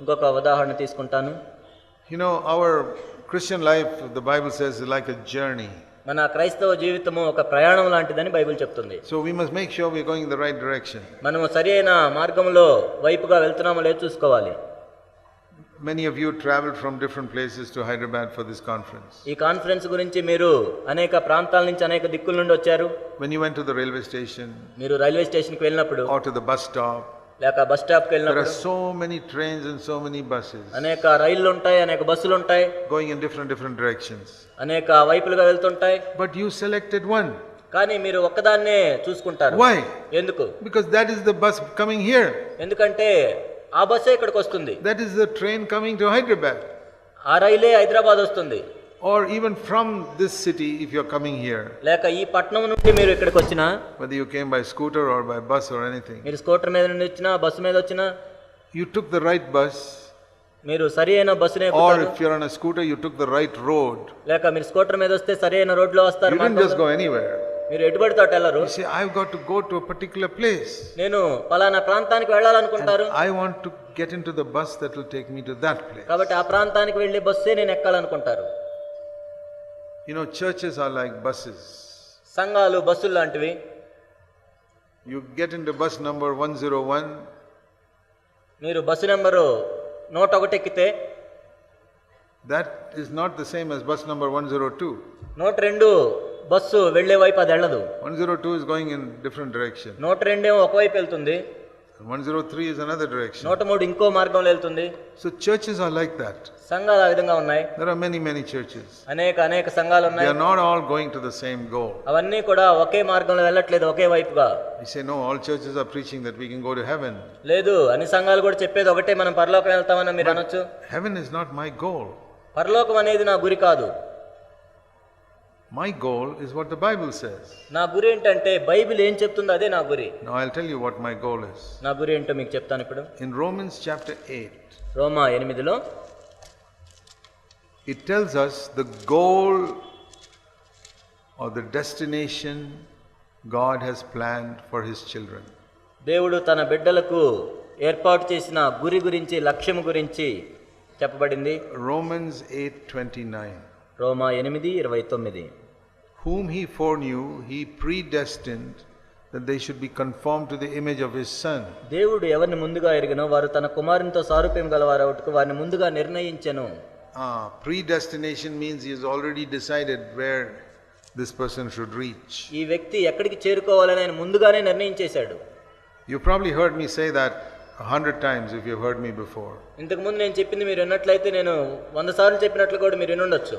ఇంకొక ఉదాహరణ తీసుకుంటాను know, our Christian life, the Bible says, is like a journey. మన క్రైస్తవ జీవితము ఒక ప్రయాణం లాంటిదని బైబిల్ చెప్తుంది So we must make sure we're going in the right direction. మనము సరి అయిన మార్గంలో వైపుగా వెళ్తున్నామో లేదో చూసుకోవాలి Many of you traveled from different places to Hyderabad for this conference. ఈ కాన్ఫరెన్స్ గురించి మీరు అనేక ప్రాంతాల నుంచి అనేక దిక్కుల నుండి వచ్చారు When you went to the railway station మీరు రైల్వే స్టేషన్కి వెళ్ళినప్పుడు or to the bus stop, లేక బస్ స్టాప్కి వెళ్ళినప్పుడు so many trains and so many buses అనేక రైళ్ళు ఉంటాయి అనేక బస్సులు ఉంటాయి going in different different directions అనేక వైపులుగా వెళ్తుంటాయి. బట్ యు సెలెక్టెడ్ వన్ కానీ మీరు ఒక్కదాన్నే చూసుకుంటారు. వై ఎందుకు? Because that is the bus coming here ఎందుకంటే ఆ బస్సే ఇక్కడికి వస్తుంది. That is the train coming to Hyderabad ఆ రైలే హైదరాబాద్ వస్తుంది. Or even from this city if you're coming here. లేక ఈ పట్నం నుండి మీరు ఇక్కడికి వచ్చినా Whether you came by scooter or by bus or anything. మీరు స్కూటర్ మీద నుండి వచ్చినా బస్సు మీద వచ్చినా You took the right bus. మీరు సరి అయిన బస్సునే Or ఎక్కుతారు. if you're on a scooter, you took the right road. లేక మీరు స్కూటర్ మీద వస్తే సరి అయిన రోడ్లో వస్తారు You didn't just మార్గంలో. go anywhere. మీరు ఎటుబడితో అటు వెళ్ళరు You say, I've got to go to a particular place. నేను పలానా ప్రాంతానికి వెళ్ళాలనుకుంటారు I want to get into the bus that will take me to that place. కాబట్టి ఆ ప్రాంతానికి వెళ్ళే బస్సే నేను ఎక్కాలనుకుంటారు You know, churches are like buses. సంఘాలు బస్సులు లాంటివి You get into bus number 101, మీరు బస్సు నెంబరు నూట ఒకటి ఎక్కితే that is not the same as bus number 102. నూట రెండు బస్సు వెళ్ళే వైపు అది వెళ్ళదు 102 is going in different direction. నూట రెండేమో ఒకవైపు వెళ్తుంది 103 is another direction. నూట మూడు ఇంకో మార్గంలో వెళ్తుంది So churches are like that. సంఘాలు ఆ విధంగా ఉన్నాయి There are many, many churches. అనేక అనేక సంఘాలు They ఉన్నాయి are not all going to the same goal. అవన్నీ కూడా ఒకే మార్గంలో వెళ్ళట్లేదు ఒకే వైపుగా We say, no, all churches are preaching that we can go to heaven. లేదు అన్ని సంఘాలు కూడా చెప్పేది ఒకటే మనం పరలోకం వెళ్తామని మీరు అనొచ్చు Heaven is not my goal. పరలోకం అనేది నా గురి కాదు My goal is what the Bible says. నా గురి ఏంటంటే బైబిల్ ఏం చెప్తుందో అదే నా గురి Now I'll tell you what my goal is. నా గురి ఏంటో మీకు చెప్తాను ఇప్పుడు In Romans chapter 8, రోమా ఎనిమిదిలో it tells us the goal or the destination God has planned for His children. దేవుడు తన బిడ్డలకు ఏర్పాటు చేసిన గురి గురించి లక్ష్యం గురించి చెప్పబడింది Romans 8:29. రోమా ఎనిమిది ఇరవై తొమ్మిది Whom He foreknew, He predestined that they should be conformed to the image of His Son. దేవుడు ఎవరిని ముందుగా ఎరిగినో వారు తన కుమారునితో సారూప్యం గలవారవుటకు వారిని ముందుగా నిర్ణయించెను Ah, predestination means He has already decided where this person should reach. ఈ వ్యక్తి ఎక్కడికి చేరుకోవాలని ఆయన ముందుగానే నిర్ణయించేశాడు You probably heard me say that a hundred times if you've heard me before. ఇంతకు ముందు నేను చెప్పింది మీరు విన్నట్లయితే నేను వంద సార్లు చెప్పినట్లు కూడా మీరు వినుండొచ్చు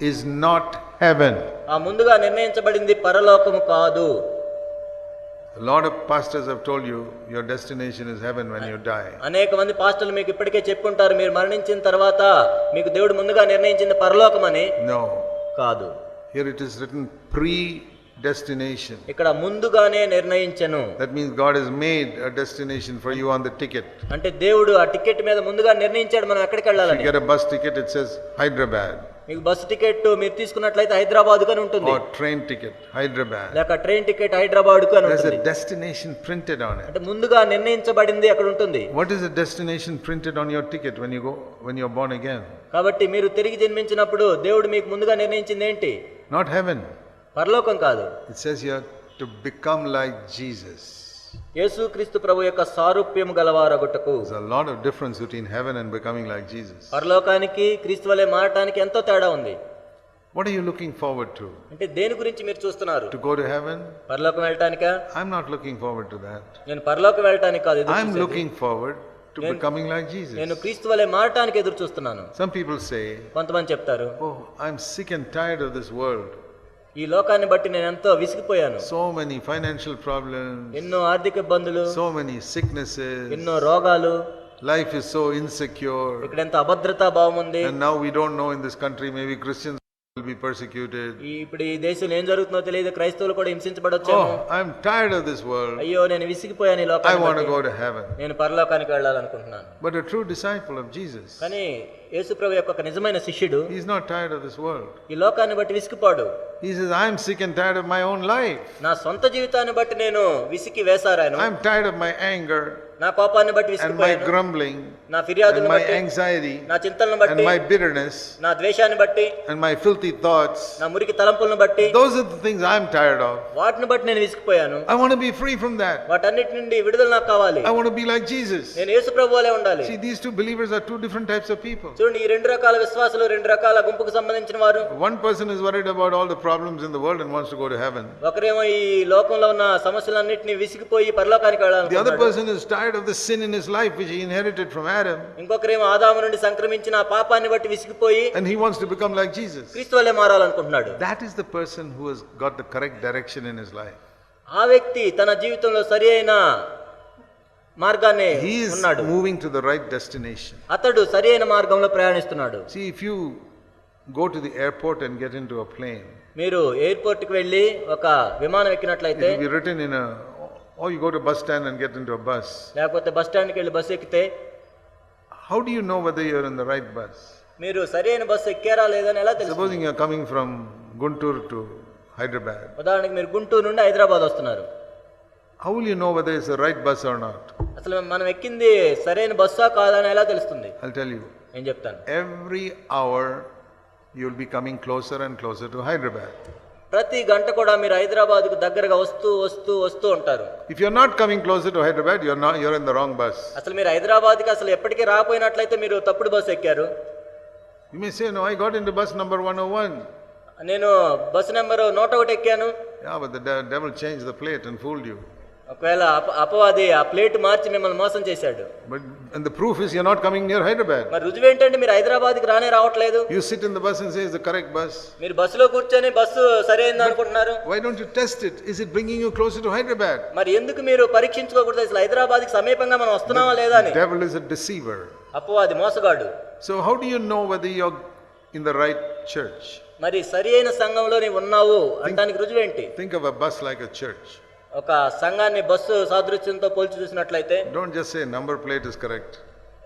is not heaven. ఆ ముందుగా నిర్ణయించబడింది పరలోకము కాదు A lot of pastors have told you your destination is heaven when you die. అనేక మంది పాస్టర్లు మీకు ఇప్పటికే చెప్పుకుంటారు మీరు మరణించిన తర్వాత మీకు దేవుడు ముందుగా నిర్ణయించింది పరలోకమని No. కాదు Here it is written predestination. ఇక్కడ ముందుగానే నిర్ణయించను That means God has made a destination for you on the ticket. అంటే దేవుడు ఆ టికెట్ మీద ముందుగా నిర్ణయించాడు మనం ఎక్కడికి వెళ్ళాలని you get a bus ticket, it says Hyderabad. మీకు బస్సు టికెట్ మీరు తీసుకున్నట్లయితే హైదరాబాద్ కని ఉంటుంది. ట్రైన్ టికెట్ హైదరాబాద్ లేక ట్రైన్ టికెట్ హైదరాబాద్ కని డెస్టినేషన్ ప్రింటెడ్ ఆన్ అంటే ముందుగా నిర్ణయించబడింది అక్కడ ఉంటుంది. What is the destination printed on your ticket when you go when you are born కాబట్టి మీరు తిరిగి జన్మించినప్పుడు దేవుడు మీకు ముందుగా నిర్ణయించింది ఏంటి? నాట్ హెవెన్ పరలోకం కాదు. It's says you to become like Jesus యేసుక్రీస్తు ప్రభు యొక్క సారూప్యం గలవారగుటకు There's a lot of difference between heaven and becoming like Jesus. పరలోకానికి క్రీస్తు వలె మారటానికి ఎంతో తేడా ఉంది What are you looking forward to? అంటే దేని గురించి మీరు చూస్తున్నారు To go to heaven? పరలోకం వెళ్ళటానికా I'm not looking forward to that. నేను పరలోకం వెళ్ళటానికి కాదు ఎదురు I'm చూసేది. looking forward to Then- becoming like నేను Jesus. క్రీస్తు వలె మారటానికి ఎదురు చూస్తున్నాను Some people say, కొంతమంది చెప్తారు Oh, I'm sick and tired of this world. ఈ లోకాన్ని బట్టి నేను ఎంతో విసిగిపోయాను So many financial problems, ఎన్నో ఆర్థిక ఇబ్బందులు so many sicknesses, ఎన్నో రోగాలు Life is so insecure. ఇక్కడ ఎంత అభద్రతా భావం ఉంది And now we don't know in this country, maybe Christians will be persecuted. ఇప్పుడు ఈ దేశంలో ఏం జరుగుతుందో తెలియదు క్రైస్తవులు కూడా హింసించబడొచ్చేమో Oh, I'm tired of this world. అయ్యో నేను విసిగిపోయాను ఈ I లోకాన్ని want to బట్టి. go to heaven. నేను పరలోకానికి వెళ్ళాలనుకుంటున్నాను But a true disciple of Jesus, కానీ యేసుప్రభు యొక్క ఒక నిజమైన శిష్యుడు he's not tired of this world. ఈ లోకాన్ని బట్టి విసిగిపోడు He says, I'm sick and tired of my own life. నా సొంత జీవితాన్ని బట్టి నేను విసికి వేసారాను I'm tired of my anger నా కోపాన్ని బట్టి and my విసిగిపోయాను grumbling నా and ఫిర్యాదులను my బట్టి anxiety నా చింతలను and బట్టి my bitterness నా ద్వేషాన్ని బట్టి and my filthy thoughts. నా మురికి తలంపులను బట్టి Those are the things I'm tired of. వాటిని బట్టి నేను విసిగిపోయాను I want to be free from that. వాటన్నిటి నుండి విడుదల నాకు కావాలి I want to be like Jesus. నేను యేసు ప్రభు వలె ఉండాలి See, these two believers are two different types of people. చూడండి ఈ రెండు రకాల విశ్వాసులు రెండు రకాల గుంపుకు సంబంధించిన వారు. One person is worried about all the problems in the world and wants to go to heaven ఒకరేమో ఈ లోకంలో ఉన్న సమస్యలన్నిటిని విసిగిపోయి పరలోకానికి వెళ్ళాలి the other person is tired of the sin in his life which he inherited from Adam ఇంకొకరేమో ఆదాము నుండి సంక్రమించిన పాపాన్ని బట్టి విసిగిపోయి and he wants to become like Jesus క్రీస్తువలే మారాలనుకుంటున్నాడు. That is the person who has got the correct direction in his life ఆ వ్యక్తి తన జీవితంలో సరియైన మార్గాన్ని He is ఉన్నాడు moving to the right destination. అతడు సరి అయిన మార్గంలో ప్రయాణిస్తున్నాడు See, if you go to the airport and get into a plane, మీరు ఎయిర్పోర్ట్ కి వెళ్ళి ఒక విమానం it ఎక్కినట్లయితే will be written in a, or you go to a bus stand and get into a bus. లేకపోతే bus స్టాండ్కి వెళ్ళి bus ఎక్కితే How do you know whether you're in the right bus? మీరు సరి అయిన బస్సు ఎక్కారా లేదని ఎలా తెలుసు Supposing you're coming from Guntur to Hyderabad, ఉదాహరణకి మీరు గుంటూరు నుండి హైదరాబాద్ వస్తున్నారు how will you know whether it's the right bus or not? అసలు మనం ఎక్కింది సరైన బస్సు కాదని ఎలా తెలుస్తుంది? హల్ టెల్ యూ ఏం చెప్తాను. Every hour you'll be coming closer and closer to Hyderabad ప్రతి గంట కూడా మీరు హైదరాబాద్కు దగ్గరగా వస్తూ వస్తూ వస్తూ ఉంటారు. If you are not coming closer to Hyderabad you are not you are in the wrong bus అసలు మీరు హైదరాబాద్కి అసలు ఎప్పటికీ రాకపోయినట్లయితే మీరు తప్పుడు బస్ ఎక్కారు? You may say no I got in the bus number 101 నేను బస్ నంబర్ 101 ఎక్కాను. Yeah but the devil change the plate and fooled you ఒకవేళ అపవాది ఆ ప్లేట్ మార్చి మిమ్మల్ని మోసం చేశాడు. Proof is you not coming near Hyderabad మరి రుజువు ఏంటంటే మీరు హైదరాబాద్కి రానే రావట్లేదు. You sit in the bus and correct bus మీరు బస్లో కూర్చొని బస్ సరైనది అనుకుంటున్నారు? Why don't you test it is it bringing you closer to Hyderabad మరి ఎందుకు మీరు పరీక్షించుకోకూడదు? అసలు హైదరాబాద్కి సమీపంగా మనం వస్తున్నావా లేదా అని. డెవిల్ ఇస్ అ డిసీవర్ అపవాది మోసగాడు. So how do you know whether you are in the right church మరి సరైన సంఘంలో నీవు ఉన్నావు అంటానికి రుజువు ఏంటి think of a bus like a church ఒక సంఘాన్ని బస్సు సాదృశ్యంతో పోల్చి చూసినట్లయితే don't just say number plate is correct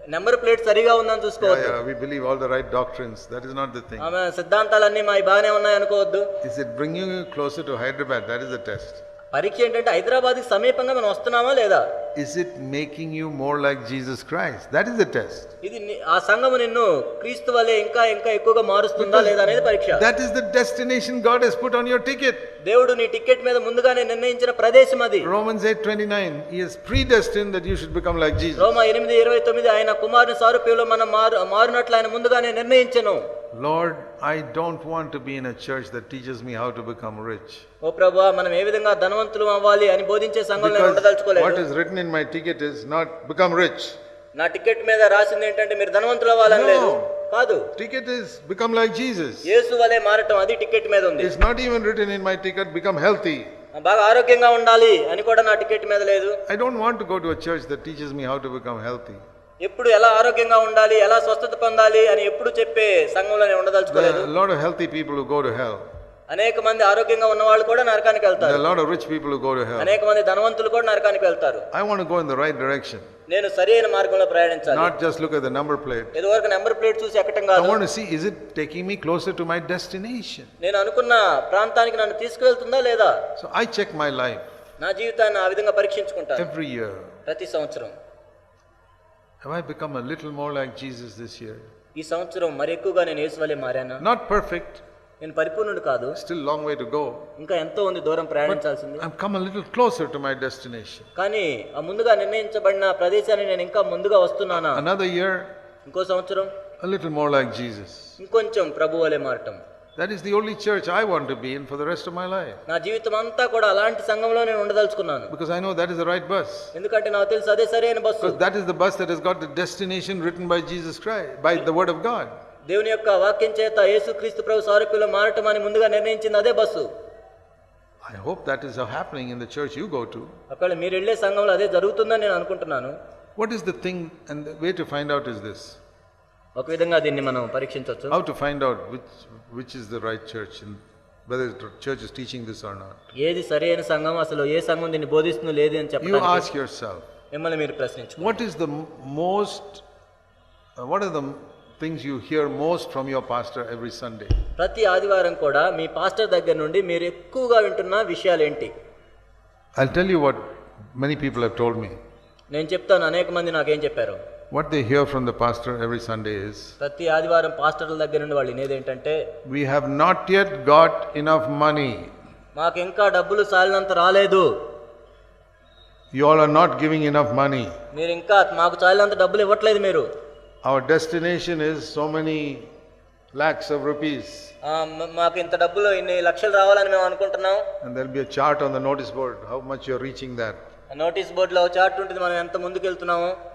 number plate సరిగా ఉందని చూసుకోవద్దు. Yeah we believe all the right doctrines that is not the thing ఆమే సిద్ధాంతాలన్నీ మై బానే ఉన్నాయి అనుకోవద్దు is it bringing you closer to Hyderabad that is the test పరీక్ష ఏంటంటే హైదరాబాద్కి సమీపంగా మనం వస్తున్నామా లేదా Is it making you more like Jesus Christ? That is the test. ఇది ని- ఆ సంఘము నిన్ను క్రీస్తు వలె ఇంకా ఇంకా ఎక్కువగా మారుస్తుందా లేదా అనేది పరీక్ష That is the destination God has put on your ticket. దేవుడు నీ టికెట్ మీద ముందుగానే నిర్ణయించిన ప్రదేశం అది Romans 8:29. He has predestined that you should become like Jesus. రోమా ఎనిమిది ఇరవై తొమ్మిది ఆయన కుమారుని సారూప్యంలో మనం మారు మారినట్లు ఆయన ముందుగానే నిర్ణయించను Lord, I don't want to be in a church that teaches me how to become rich. ఓ ప్రభా మనం ఏ విధంగా ధనవంతులు అవ్వాలి అని బోధించే సంఘంలో నేను Because ఉండదలుచుకోలేదు what is written in my ticket is not become rich. నా టికెట్ మీద రాసింది ఏంటంటే మీరు ధనవంతులు అవ్వాలని లేదు No. కాదు Ticket is become like Jesus. యేసు వలె మారటం అది టికెట్ మీద ఉంది It's not even written in my ticket become healthy. బాగా ఆరోగ్యంగా ఉండాలి అని కూడా నా టికెట్ మీద లేదు I don't want to go to a church that teaches me how to become healthy. ఎప్పుడు ఎలా ఆరోగ్యంగా ఉండాలి ఎలా స్వస్థత పొందాలి అని ఎప్పుడు చెప్పే సంఘంలోనే ఉండదలుచుకోలేదు. Lot healthy people go to hell అనేక మంది ఆరోగ్యంగా ఉన్న వాళ్ళు కూడా నరకానికి వెళ్తారు. Lot of people go to hell అనేక మంది ధనవంతులు కూడా నరకానికి వెళ్తారు. I want go in the right direction నేను సరైన మార్గంలో ప్రయాణించాలి. Not just look at the number plate ఇది వరకు నంబర్ ప్లేట్ చూసి ఎక్కటం కాదు. I want to see is it taking me closer to my destination నేను అనుకున్న ప్రాంతానికి నన్ను తీసుకెళ్తుందా లేదా? So I check my life నా జీవితాన్ని ఆ విధంగా పరీక్షించుకుంటాను. ఎవ్రీ ఇయర్ ప్రతి సంవత్సరం. Have I become a little more like Jesus this year? ఈ సంవత్సరం మరి ఎక్కువగా నేను యేసు వలె మారాను Not perfect, నేను పరిపూర్ణుడు కాదు still long way to go. ఇంకా ఎంతో ఉంది దూరం ప్రయాణించాల్సింది I've come a little closer to my destination. కానీ ఆ ముందుగా నిర్ణయించబడిన ప్రదేశాన్ని నేను ఇంకా ముందుగా వస్తున్నానా Another year, ఇంకో సంవత్సరం a little more like Jesus. ఇంకొంచెం ప్రభు వలె మారటం That is the only church I want to be in for the rest of my life. నా జీవితం అంతా కూడా అలాంటి సంఘంలో నేను ఉండదలుచుకున్నాను Because I know that is the right bus. ఎందుకంటే నాకు తెలుసు అదే సరైన bus Because that is the bus that has got the destination written by Jesus Christ, by the Word of God. దేవుని యొక్క వాక్యం చేత యేసుక్రీస్తు ప్రభు సారూప్యంలో మారటం అని ముందుగా నిర్ణయించింది అదే bus I hope that is happening in the church you go to. ఒకవేళ మీరు వెళ్ళే సంఘంలో అదే జరుగుతుందని నేను అనుకుంటున్నాను What is the thing, and the way to find out is this ఒక విధంగా దీన్ని మనం పరీక్షించవచ్చు how to find out which, which is the right church and whether the church is teaching this or not. ఏది సరైన సంఘం అసలు ఏ సంఘం దీన్ని బోధిస్తుందో లేదు అని You చెప్పడానికి ask yourself, మిమ్మల్ని మీరు ప్రశ్నించు what is the m- most, uh, what are the m- things you hear most from your pastor every Sunday? ప్రతి ఆదివారం కూడా మీ పాస్టర్ దగ్గర నుండి మీరు ఎక్కువగా వింటున్న విషయాలు ఏంటి I'll tell you what many people have told me. నేను చెప్తాను అనేక మంది నాకేం చెప్పారు What they hear from the pastor every Sunday is, ప్రతి ఆదివారం పాస్టర్ల దగ్గర నుండి వాళ్ళు వినేది ఏంటంటే we have not yet got enough money. మాకు ఇంకా డబ్బులు సాలినంత రాలేదు You all are not giving enough money. మీరు ఇంకా మాకు చాలినంత డబ్బులు ఇవ్వట్లేదు మీరు Our destination is so many lakhs of rupees. ఆ, మ- మాకు ఇంత డబ్బులు ఇన్ని లక్షలు రావాలని మేము అనుకుంటున్నాం And there'll be a chart on the notice board how much you're reaching that. Notice బోర్డులో చార్ట్ ఉంటుంది మనం ఎంత ముందుకు వెళ్తున్నాము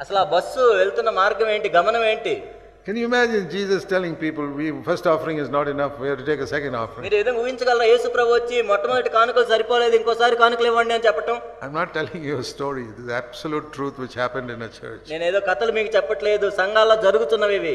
అసలు ఆ బస్సు వెళ్తున్న మార్గం ఏంటి గమనం ఏంటి Can you imagine Jesus telling people, we first offering is not enough, we have to take a second offering? మీరు ఏదో ఊహించగలరా యేసు ప్రభు వచ్చి మొట్టమొదటి కానుకలు సరిపోలేదు ఇంకోసారి కానుకలు ఇవ్వండి అని చెప్పటం I'm not telling you a story, this is absolute truth which happened in a church. నేను ఏదో కథలు మీకు చెప్పట్లేదు సంఘాల్లో జరుగుతున్నవి ఇవి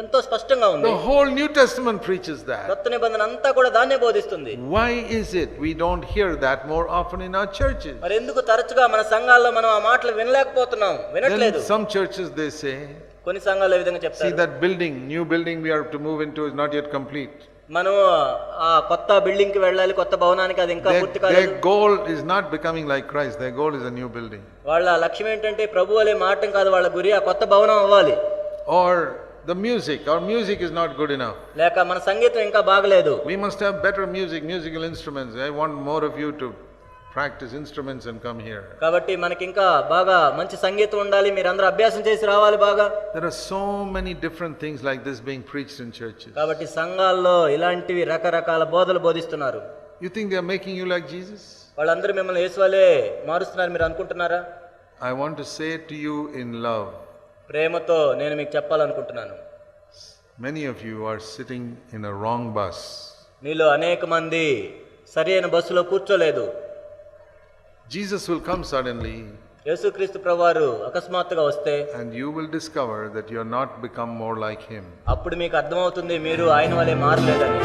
ఎంతో స్పష్టంగా ఉంది The whole New Testament preaches that. కొత్త నిబంధన అంతా కూడా దాన్నే బోధిస్తుంది Why is it we don't hear that more often in our churches? మరి ఎందుకు తరచుగా మన సంఘాల్లో మనం ఆ మాటలు వినలేకపోతున్నాం వినట్లేదు Then some churches they say, కొన్ని సంఘాలు ఈ విధంగా see చెప్తారు that building, new building we are to move into is not yet complete. మనం ఆ కొత్త బిల్డింగ్ కి వెళ్ళాలి కొత్త భవనానికి అది ఇంకా Their, పూర్తి their కాలేదు goal is not becoming like Christ, their goal is a new building. వాళ్ళ లక్ష్యం ఏంటంటే ప్రభు వలె మాటం కాదు వాళ్ళ గురి ఆ కొత్త భవనం అవ్వాలి Or the music, our music is not good enough. లేక మన సంగీతం ఇంకా బాగలేదు We must have better music, musical instruments. I want more of you to practice instruments and come here. కాబట్టి మనకి ఇంకా బాగా మంచి సంగీతం ఉండాలి మీరు అందరూ అభ్యాసం చేసి రావాలి బాగా There are so many different things like this being preached in churches. కాబట్టి సంఘాల్లో ఇలాంటివి రకరకాల బోధలు బోధిస్తున్నారు You think they are making you like Jesus? వాళ్ళందరూ మిమ్మల్ని యేసువలే మారుస్తున్నారు మీరు అనుకుంటున్నారా I want to say to you in love, ప్రేమతో నేను మీకు చెప్పాలనుకుంటున్నాను many of you are sitting in a wrong bus. మీలో అనేక మంది సరి అయిన బస్సులో కూర్చోలేదు Jesus will come suddenly యేసుక్రీస్తు ప్రభువారు అకస్మాత్తుగా వస్తే and you will discover that you are not become more like him. అప్పుడు మీకు అర్థమవుతుంది మీరు ఆయన వలె మారలేదని